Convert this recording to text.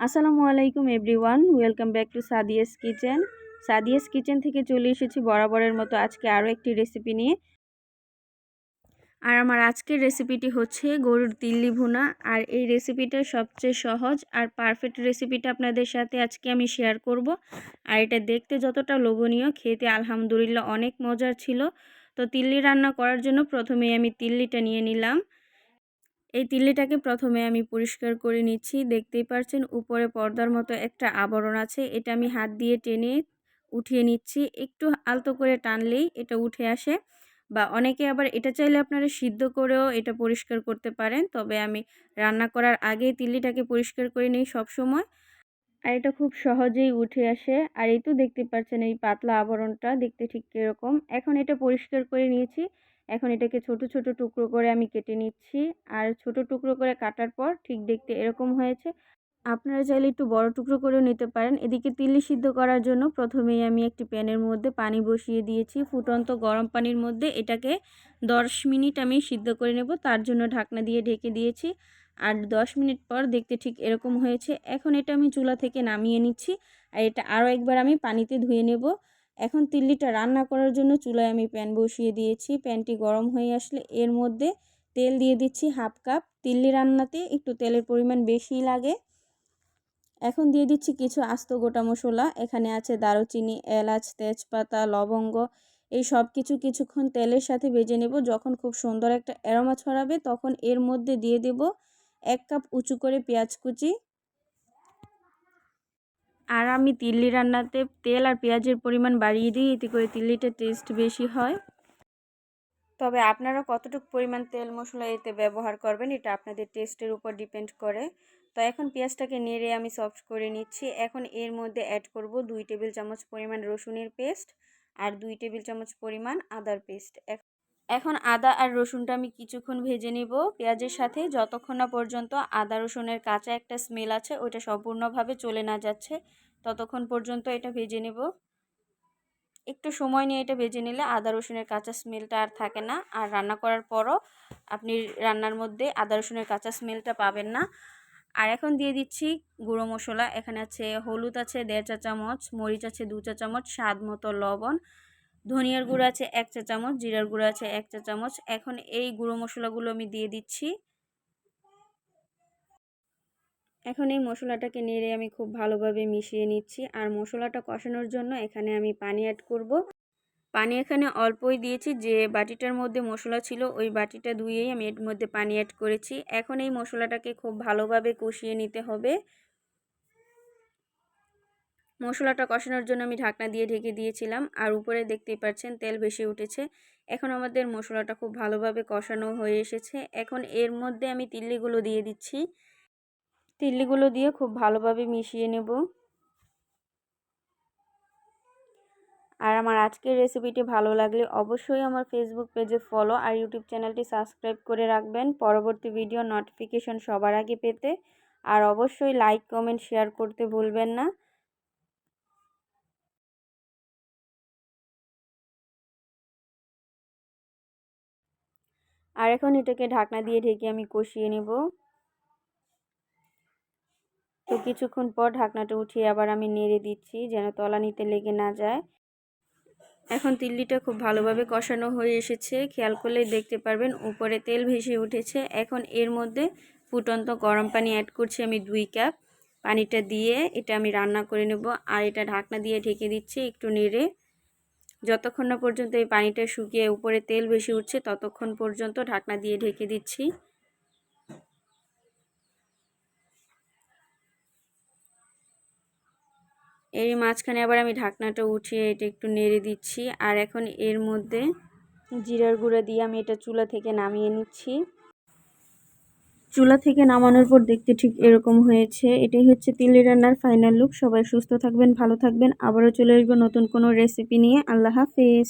আসসালামু আলাইকুম everyone, welcome back to Sadia's kitchen. Sadia's kitchen থেকে চলে এসেছি বরাবরের মতো আজকে আরও একটি রেসিপি নিয়ে। আর আমার আজকের রেসিপিটি হচ্ছে গরুর তিল্লি ভুনা। আর এই রেসিপিটা সবচেয়ে সহজ আর পারফেক্ট রেসিপিটা আপনাদের সাথে আজকে আমি শেয়ার করব। আর এটা দেখতে যতটা লোভনীয়, খেতে আলহামদুলিল্লাহ অনেক মজার ছিল। তো তিল্লি রান্না করার জন্য প্রথমে আমি তিল্লিটা নিয়ে নিলাম। এই তিল্লিটাকে প্রথমে আমি পরিষ্কার করে নিচ্ছি। দেখতেই পারছেন, উপরে পর্দার মতো একটা আবরণ আছে। এটা আমি হাত দিয়ে টেনে উঠিয়ে নিচ্ছি। একটু আলতো করে টানলেই এটা উঠে আসে। বা অনেকে আবার এটা চাইলে আপনারা সিদ্ধ করেও এটা পরিষ্কার করতে পারেন। তবে আমি রান্না করার আগে তিল্লিটাকে পরিষ্কার করে নিই সবসময়। আর এটা খুব সহজেই উঠে আসে। আর এই তো দেখতে পাচ্ছেন, এই পাতলা আবরণটা দেখতে ঠিক কীরকম। এখন এটা পরিষ্কার করে নিয়েছি। এখন এটাকে ছোট ছোট টুকরো করে আমি কেটে নিচ্ছি। আর ছোট টুকরো করে কাটার পর ঠিক দেখতে এরকম হয়েছে। আপনারা চাইলে একটু বড় টুকরো করেও নিতে পারেন। এদিকে তিল্লি সিদ্ধ করার জন্য প্রথমেই আমি একটি প্যানের মধ্যে পানি বসিয়ে দিয়েছি। ফুটন্ত গরম পানির মধ্যে এটাকে দশ মিনিট আমি সিদ্ধ করে নেব। তার জন্য ঢাকনা দিয়ে ঢেকে দিয়েছি। আর দশ মিনিট পর দেখতে ঠিক এরকম হয়েছে। এখন এটা আমি চুলা থেকে নামিয়ে নিচ্ছি। আর এটা আরও একবার আমি পানিতে ধুয়ে নেব। এখন তিল্লিটা রান্না করার জন্য চুলায় আমি প্যান বসিয়ে দিয়েছি। প্যানটি গরম হয়ে আসলে এর মধ্যে তেল দিয়ে দিচ্ছি হাফ কাপ। তিল্লি রান্নাতে একটু তেলের পরিমাণ বেশি লাগে। এখন দিয়ে দিচ্ছি কিছু আস্ত গোটা মশলা। এখানে আছে দারুচিনি, এলাচ, তেজপাতা, লবঙ্গ। এই সব কিছু কিছুক্ষণ তেলের সাথে ভেজে নেব। যখন খুব সুন্দর একটা অ্যারোমা ছড়াবে তখন এর মধ্যে দিয়ে দেব এক কাপ উঁচু করে পেঁয়াজ কুচি। আর আমি তিল্লি রান্নাতে তেল আর পেঁয়াজের পরিমাণ বাড়িয়ে দিই, এতে করে তিল্লিটা টেস্ট বেশি হয়। তবে আপনারা কতটুকু পরিমাণ তেল মশলা এতে ব্যবহার করবেন, এটা আপনাদের টেস্টের উপর ডিপেন্ড করে। তো এখন পেঁয়াজটাকে নেড়ে আমি সফট করে নিচ্ছি। এখন এর মধ্যে অ্যাড করব দুই টেবিল চামচ পরিমাণ রসুনের পেস্ট আর দুই টেবিল চামচ পরিমাণ আদার পেস্ট এখন আদা আর রসুনটা আমি কিছুক্ষণ ভেজে নেব। পেঁয়াজের সাথে যতক্ষণ না পর্যন্ত আদা, রসুনের কাঁচা একটা স্মেল আছে, ওইটা সম্পূর্ণভাবে চলে না যাচ্ছে, ততক্ষণ পর্যন্ত এটা ভেজে নেব। একটু সময় নিয়ে এটা ভেজে নিলে আদা, রসুনের কাঁচা স্মেলটা আর থাকে না। আর রান্না করার পরও আপনি রান্নার মধ্যে আদা, রসুনের কাঁচা স্মেলটা পাবেন না। আর এখন দিয়ে দিচ্ছি গুঁড়ো মশলা। এখানে আছে হলুদ আছে দেড় চা চামচ মরিচ আছে দু চা চামচ স্বাদ মতো লবণ। ধনিয়ার গুঁড়ো আছে এক চা চামচ, জিরার গুঁড়ো আছে এক চা চামচ। এখন এই গুঁড়ো মশলাগুলো আমি দিয়ে দিচ্ছি। এখন এই মশলাটাকে নেড়ে আমি খুব ভালোভাবে মিশিয়ে নিচ্ছি। আর মশলাটা কষানোর জন্য এখানে আমি পানি অ্যাড করব। পানি এখানে অল্পই দিয়েছি, যে বাটিটার মধ্যে মশলা ছিল ওই বাটিটা ধুয়েই আমি এর মধ্যে পানি অ্যাড করেছি। এখন এই মশলাটাকে খুব ভালোভাবে কষিয়ে নিতে হবে। মশলাটা কষানোর জন্য আমি ঢাকনা দিয়ে ঢেকে দিয়েছিলাম। আর উপরে দেখতেই পাচ্ছেন তেল বেশি উঠেছে। এখন আমাদের মশলাটা খুব ভালোভাবে কষানো হয়ে এসেছে। এখন এর মধ্যে আমি তিল্লিগুলো দিয়ে দিচ্ছি। তিল্লিগুলো দিয়ে খুব ভালোভাবে মিশিয়ে নেব। আর আমার আজকের রেসিপিটি ভালো লাগলে অবশ্যই আমার ফেসবুক পেজে ফলো আর ইউটিউব চ্যানেলটি সাবস্ক্রাইব করে রাখবেন। পরবর্তী ভিডিও নোটিফিকেশন সবার আগে পেতে। আর অবশ্যই লাইক কমেন্ট শেয়ার করতে ভুলবেন না। আর এখন এটাকে ঢাকনা দিয়ে ঢেকে আমি কষিয়ে নেব। তো কিছুক্ষণ পর ঢাকনাটা উঠিয়ে আবার আমি নেড়ে দিচ্ছি যেন তলানিতে লেগে না যায়। এখন তিল্লিটা খুব ভালোভাবে কষানো হয়ে এসেছে। খেয়াল করলে দেখতে পারবেন, উপরে তেল ভেসে উঠেছে। এখন এর মধ্যে ফুটন্ত গরম পানি অ্যাড করছি আমি দুই কাপ পানিটা দিয়ে এটা আমি রান্না করে নেব। আর এটা ঢাকনা দিয়ে ঢেকে দিচ্ছি একটু নেড়ে। যতক্ষণ না পর্যন্ত এই পানিটা শুকিয়ে উপরে তেল বেশি উঠছে, ততক্ষণ পর্যন্ত ঢাকনা দিয়ে ঢেকে দিচ্ছি। এর মাঝখানে আবার আমি ঢাকনাটা উঠিয়ে এটা একটু নেড়ে দিচ্ছি। আর এখন এর মধ্যে জিরার গুঁড়া দিয়ে আমি এটা চুলা থেকে নামিয়ে নিচ্ছি। চুলা থেকে নামানোর পর দেখতে ঠিক এরকম হয়েছে। এটাই হচ্ছে তিলি রান্নার ফাইনাল লুক সবাই সুস্থ থাকবেন, ভালো থাকবেন। আবারও চলে আসব নতুন কোনো রেসিপি নিয়ে। আল্লাহ হাফেজ।